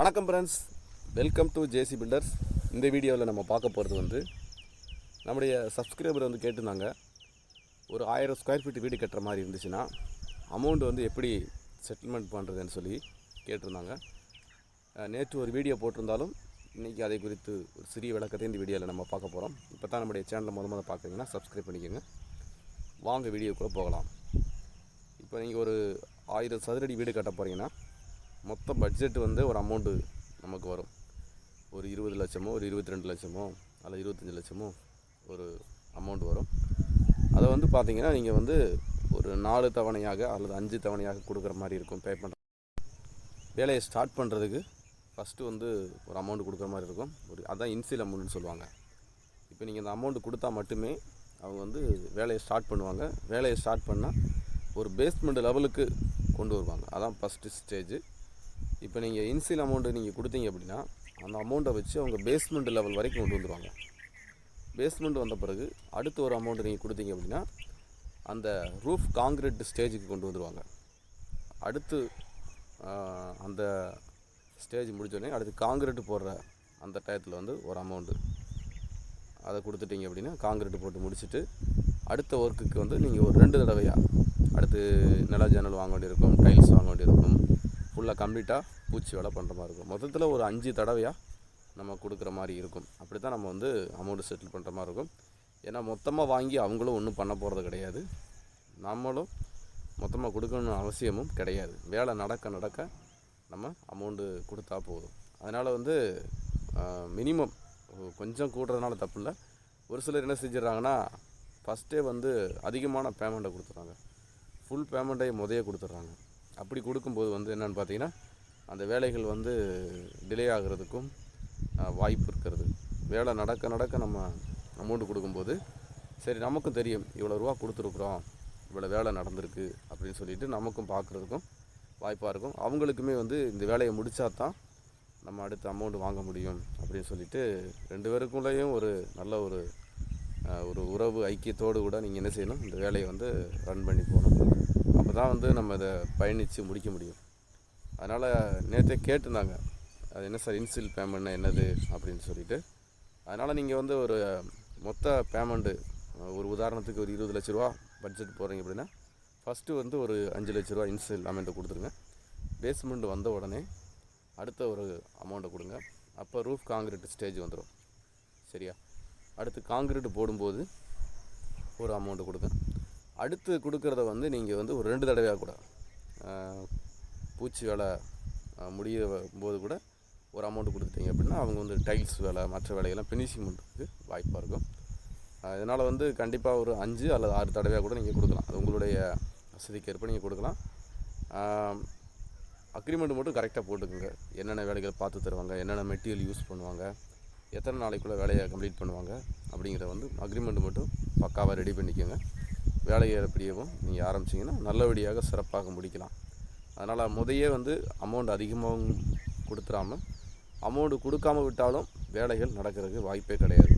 வணக்கம் friends welcome to JC builders இந்த வீடியோவில் நம்ம பார்க்க போகிறது வந்து நம்முடைய சப்ஸ்கிரைபர் வந்து கேட்டிருந்தாங்க. ஒரு ஆயிரம் ஸ்கொயர் ஃபீட் வீடு கட்டுற மாதிரி இருந்துச்சுன்னா அமௌண்ட் வந்து எப்படி செட்டில்மெண்ட் பண்ணுறதுன்னு சொல்லி கேட்டிருந்தாங்க. நேற்று ஒரு வீடியோ போட்டிருந்தாலும் இன்றைக்கி அதை குறித்து ஒரு சிறிய விளக்கத்தை இந்த வீடியோவில் நம்ம பார்க்க போகிறோம் இப்போ தான் நம்முடைய சேனலை முத முதல் பார்க்குறீங்கன்னா சப்ஸ்கிரைப் பண்ணிக்கோங்க. வாங்க வீடியோக்குள்ளே போகலாம். இப்போ நீங்கள் ஒரு ஆயிரம் சதுரடி வீடு கட்ட போகிறீங்கன்னா மொத்த பட்ஜெட் வந்து ஒரு அமௌண்ட்டு நமக்கு வரும். ஒரு இருபது லட்சமோ ஒரு இருபத்தி ரெண்டு லட்சமோ அல்ல இருபத்தஞ்சி லட்சமோ ஒரு அமௌண்ட் வரும். அதை வந்து பார்த்தீங்கன்னா நீங்கள் வந்து ஒரு நாலு தவணையாக அல்லது அஞ்சு தவணையாக கொடுக்குற மாதிரி இருக்கும் பே பண்ணுற வேலையை ஸ்டார்ட் பண்ணுறதுக்கு ஃபஸ்ட்டு வந்து ஒரு அமௌண்ட் கொடுக்குற மாதிரி இருக்கும். ஒரு அதான் இன்சியல் அமௌண்ட்னு சொல்லுவாங்க. இப்போ நீங்கள் இந்த அமௌண்ட் கொடுத்தா மட்டுமே அவங்க வந்து வேலையை ஸ்டார்ட் பண்ணுவாங்க. வேலையை ஸ்டார்ட் பண்ணால் ஒரு பேஸ்மெண்ட் லெவலுக்கு கொண்டு வருவாங்க. அதான் ஃபஸ்ட்டு ஸ்டேஜு இப்போ நீங்கள் இன்சியல் அமௌண்ட்டு நீங்கள் கொடுத்தீங்க அப்படின்னா அந்த அமௌண்ட்டை வச்சு அவங்க பேஸ்மெண்ட் லெவல் வரைக்கும் கொண்டு வந்துடுவாங்க பேஸ்மெண்ட் வந்த பிறகு அடுத்து ஒரு அமௌண்ட்டு நீங்கள் கொடுத்தீங்க அப்படின்னா அந்த ரூஃப் காங்கிரீட் ஸ்டேஜுக்கு கொண்டு வந்துடுவாங்க அடுத்து அந்த ஸ்டேஜ் முடித்தோடனே அடுத்து காங்கிரீட் போடுற அந்த டயத்தில் வந்து ஒரு அமௌண்ட்டு அதை கொடுத்துட்டீங்க அப்படின்னா காங்கிரீட் போட்டு முடிச்சுட்டு அடுத்த ஒர்க்குக்கு வந்து நீங்கள் ஒரு ரெண்டு தடவையாக அடுத்து நில ஜன்னல் வாங்க வேண்டியிருக்கும் டைல்ஸ் வாங்க கம்ப்ளீட்டாக பூச்சி வேலை பண்ணுற மாதிரி இருக்கும். மொத்தத்தில் ஒரு அஞ்சு தடவையாக நம்ம கொடுக்குற மாதிரி இருக்கும். அப்படி தான் நம்ம வந்து அமௌண்ட்டு செட்டில் பண்ணுற மாதிரி இருக்கும். ஏன்னா மொத்தமாக வாங்கி அவங்களும் ஒன்றும் பண்ண போகிறது கிடையாது. நம்மளும் மொத்தமாக கொடுக்கணும்னு அவசியமும் கிடையாது. வேலை நடக்க நடக்க நம்ம அமௌண்ட்டு கொடுத்தா போதும். அதனால் வந்து மினிமம் கொஞ்சம் கூடுறதுனால தப்பு இல்லை. ஒரு சிலர் என்ன செஞ்சிடறாங்கன்னா ஃபஸ்ட்டே வந்து அதிகமான பேமெண்ட்டை கொடுத்துட்றாங்க. ஃபுல் பேமெண்ட்டை முதைய கொடுத்துட்றாங்க. அப்படி கொடுக்கும்போது வந்து என்னென்னு பார்த்தீங்கன்னா அந்த வேலைகள் வந்து டிலே ஆகிறதுக்கும் வாய்ப்பு இருக்கிறது. வேலை நடக்க நடக்க நம்ம அமௌண்ட் கொடுக்கும்போது சரி நமக்கும் தெரியும் இவ்வளோ ரூபா கொடுத்துருக்குறோம் இவ்வளோ வேலை நடந்திருக்கு அப்படின்னு சொல்லிட்டு நமக்கும் பார்க்குறதுக்கும் வாய்ப்பாக இருக்கும். அவங்களுக்குமே வந்து இந்த வேலையை முடித்தா தான் நம்ம அடுத்த அமௌண்ட் வாங்க முடியும் அப்படின்னு சொல்லிட்டு ரெண்டு பேருக்குள்ளேயும் ஒரு நல்ல ஒரு ஒரு உறவு ஐக்கியத்தோடு கூட நீங்கள் என்ன செய்யணும் இந்த வேலையை வந்து ரன் பண்ணி போகணும். தான் வந்து நம்ம இதை பயணித்து முடிக்க முடியும். அதனால் நேற்றே கேட்டிருந்தாங்க. அது என்ன சார் இன்சில் பேமெண்ட் என்னது அப்படின்னு சொல்லிட்டு. அதனால் நீங்கள் வந்து ஒரு மொத்த பேமெண்ட்டு ஒரு உதாரணத்துக்கு ஒரு இருபது லட்ச ரூபா பட்ஜெட் போகிறீங்க அப்படின்னா ஃபஸ்ட்டு வந்து ஒரு அஞ்சு லட்ச ரூபா இன்சில் அமௌண்ட்டை கொடுத்துருங்க. பேஸ்மெண்ட் வந்த உடனே அடுத்த ஒரு அமௌண்ட்டை கொடுங்க. அப்போ ரூஃப் காங்கிரீட் ஸ்டேஜ் வந்துடும் சரியா? அடுத்து காங்கிரீட் போடும்போது ஒரு அமௌண்ட்டு கொடுங்க. அடுத்து கொடுக்குறத வந்து நீங்கள் வந்து ஒரு ரெண்டு தடவையாக கூட பூச்சி வேலை முடிய போது கூட ஒரு அமௌண்ட் கொடுத்துட்டீங்க அப்படின்னா அவங்க வந்து டைல்ஸ் வேலை மற்ற வேலையெல்லாம் ஃபினிஷிங் பண்ணுறதுக்கு வாய்ப்பாக இருக்கும். இதனால் வந்து கண்டிப்பாக ஒரு அஞ்சு அல்லது ஆறு தடவையாக கூட நீங்கள் கொடுக்கலாம். அது உங்களுடைய வசதிக்கு ஏற்ப நீங்கள் கொடுக்கலாம் அக்ரிமெண்ட் மட்டும் கரெக்டாக போட்டுக்கோங்க. என்னென்ன வேலைகள் பார்த்து தருவாங்க என்னென்ன மெட்டீரியல் யூஸ் பண்ணுவாங்க எத்தனை நாளைக்குள்ளே வேலையை கம்ப்ளீட் பண்ணுவாங்க அப்படிங்கிறத வந்து அக்ரிமெண்ட் மட்டும் பக்காவாக ரெடி பண்ணிக்கோங்க. வேலையை பிரியவும் நீங்கள் ஆரம்பிச்சிங்கன்னா நல்லபடியாக சிறப்பாக முடிக்கலாம். அதனால் முதையே வந்து அமௌண்ட் அதிகமாகவும் கொடுத்துடாம அமௌண்ட் கொடுக்காம விட்டாலும் வேலைகள் நடக்கிறதுக்கு வாய்ப்பே கிடையாது.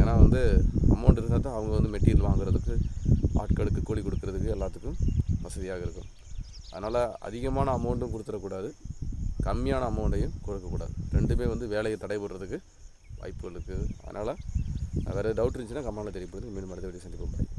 ஏன்னா வந்து அமௌண்ட் இருந்தால் தான் அவங்க வந்து மெட்டீரியல் வாங்குறதுக்கு ஆட்களுக்கு கூலி கொடுக்கறதுக்கு எல்லாத்துக்கும் வசதியாக இருக்கும். அதனால் அதிகமான அமௌண்ட்டும் கொடுத்துடக்கூடாது. கம்மியான அமௌண்ட்டையும் கொடுக்கக்கூடாது. ரெண்டுமே வந்து வேலையை தடைபடுறதுக்கு வாய்ப்புகள் இருக்குது அதனால் வேறு டவுட் இருந்துச்சுன்னா கம்மாவில் தெரியப்படுது மீண்டும் அடுத்த வீடியோ சந்திப்போம். Bye.